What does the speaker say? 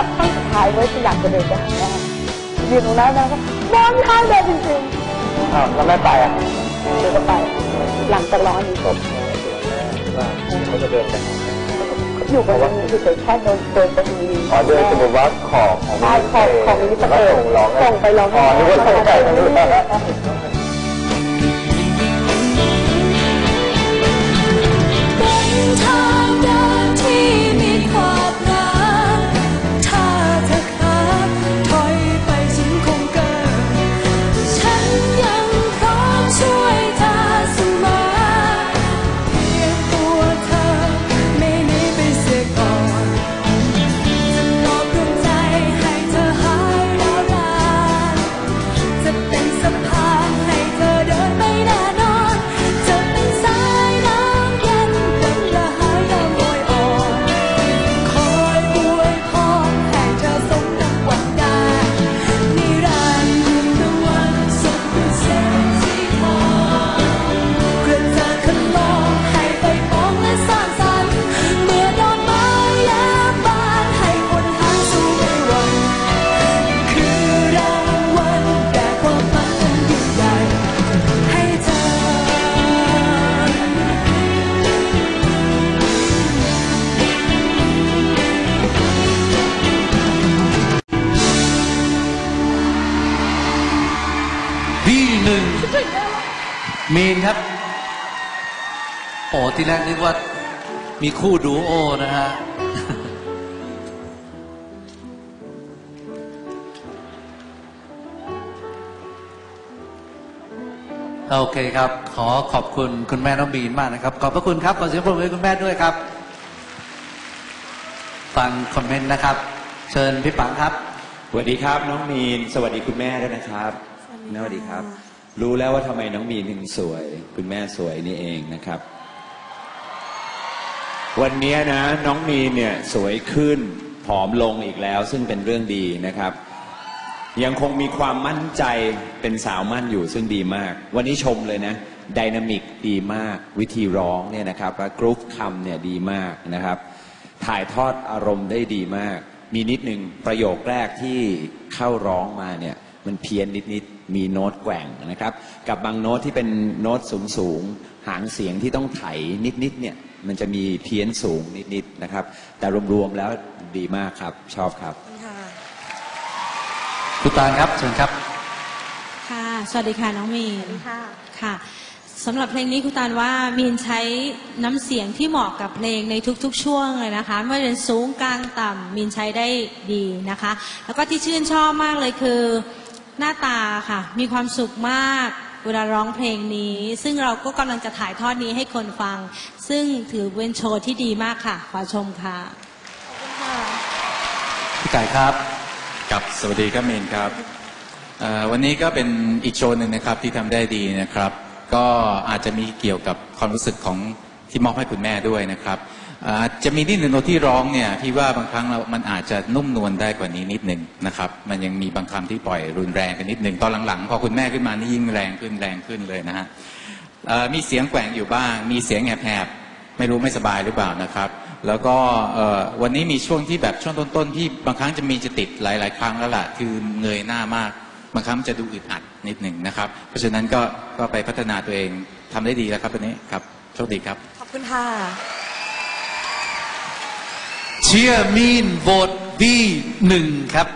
แบบตั้งสุดท้ายไว้จะอยากจะเดินไปหาแม่ยืนตรงนั้นแม่ก็ร้องไห้เลยจริงอ้าวแล้วแม่ไปอะๆเดินก็ไป หลังจากร้องอันนี้จบว่าเขาจะเดินไปอยู่กับวันนี้อยู่แค่เดินเดินไปมีอ๋อเดินสมมติว่าขอบของใช่ขอบของมินิสเตอร์ส่งร้องไปร้องอ๋อนึกว่าส่งไก่ทางนู้นเป็น หนึ่งมีนครับโอ้ที่แรกนึกว่า มีคู่ดูโอนะฮะโอเคครับ ขอขอบคุณคุณแม่น้องบีนมากนะครับ ขอบพระคุณครับ ขอเสียงปรบมือคุณแม่ด้วยครับ ฟังคอมเมนต์นะครับ เชิญพี่ปังครับ สวัสดีครับ น้องมีน สวัสดีคุณแม่ด้วยนะครับ สวัสดีครับ รู้แล้วว่าทำไมน้องมีนถึงสวย คุณแม่สวยนี่เองนะครับ วันนี้นะน้องมีนเนี่ยสวยขึ้นผอมลงอีกแล้ว ซึ่งเป็นเรื่องดีนะครับ ยังคงมีความมั่นใจเป็นสาวมั่นอยู่ซึ่งดีมาก วันนี้ชมเลยนะไดนามิกดีมาก วิธีร้องเนี่ยนะครับกรุ๊ปคำเนี่ยดีมากนะครับ ถ่ายทอดอารมณ์ได้ดีมาก มีนิดนึงประโยคแรกที่เข้าร้องมาเนี่ย มันเพี้ยนนิดๆมีโน้ตแกว่งนะครับ กับบางโน้ตที่เป็นโน้ตสูงๆหางเสียงที่ต้องไถนิดๆเนี่ยมันจะมีเพี้ยนสูงนิดๆนะครับ แต่รวมๆแล้วดีมากครับ ชอบครับคุณตาลครับเชิญครับ ค่ะ สวัสดีค่ะน้องมีนค่ะค่ะสำหรับเพลงนี้คุณตาลว่ามีนใช้น้ำเสียงที่เหมาะกับเพลงในทุกๆ ช่วงเลยนะคะ ไม่ว่าจะเป็นสูงกลางต่ำมีนใช้ได้ดีนะคะ แล้วก็ที่ชื่นชอบมากเลยคือ หน้าตาค่ะ มีความสุขมากเวลาร้องเพลงนี้ ซึ่งเราก็กำลังจะถ่ายทอดนี้ให้คนฟัง ซึ่งถือเป็นโชว์ที่ดีมากค่ะ ขอชมค่ะพี่ไก่ครับครับสวัสดีครับเมนครับเอ่อวันนี้ก็เป็นอีกโชว์หนึ่งนะครับที่ทำได้ดีนะครับ ก็อาจจะมีเกี่ยวกับความรู้สึกของที่มอบให้คุณแม่ด้วยนะครับเอาจจะมีนิดหนึ่งตรงที่ร้องเนี่ยพี่ว่าบางครั้งเรา มันอาจจะนุ่มนวลได้กว่านี้นิดหนึ่งนะครับ มันยังมีบางคำที่ปล่อยรุนแรงกันนิดหนึ่งตอนหลังๆพอคุณแม่ขึ้นมานี่ยิ่งแรงขึ้นแรงขึ้นเลยนะฮะมีเสียงแกว่งอยู่บ้าง มีเสียงแหบๆไม่รู้ไม่สบายหรือเปล่านะครับ แล้วก็วันนี้มีช่วงที่แบบช่วงต้นๆที่บางครั้งจะมีจะติดหลาย ๆ ครั้งแล้วล่ะคือเงยหน้ามาก บางครั้งจะดูอึดอัดนิดหนึ่งนะครับ เพราะฉะนั้นก็ก็ไปพัฒนาตัวเองทำได้ดีแล้วครับวันนี้ครับโชคดีครับ ขอบคุณค่ะ เชียร์มีนโหวตบีหนึ่งครับ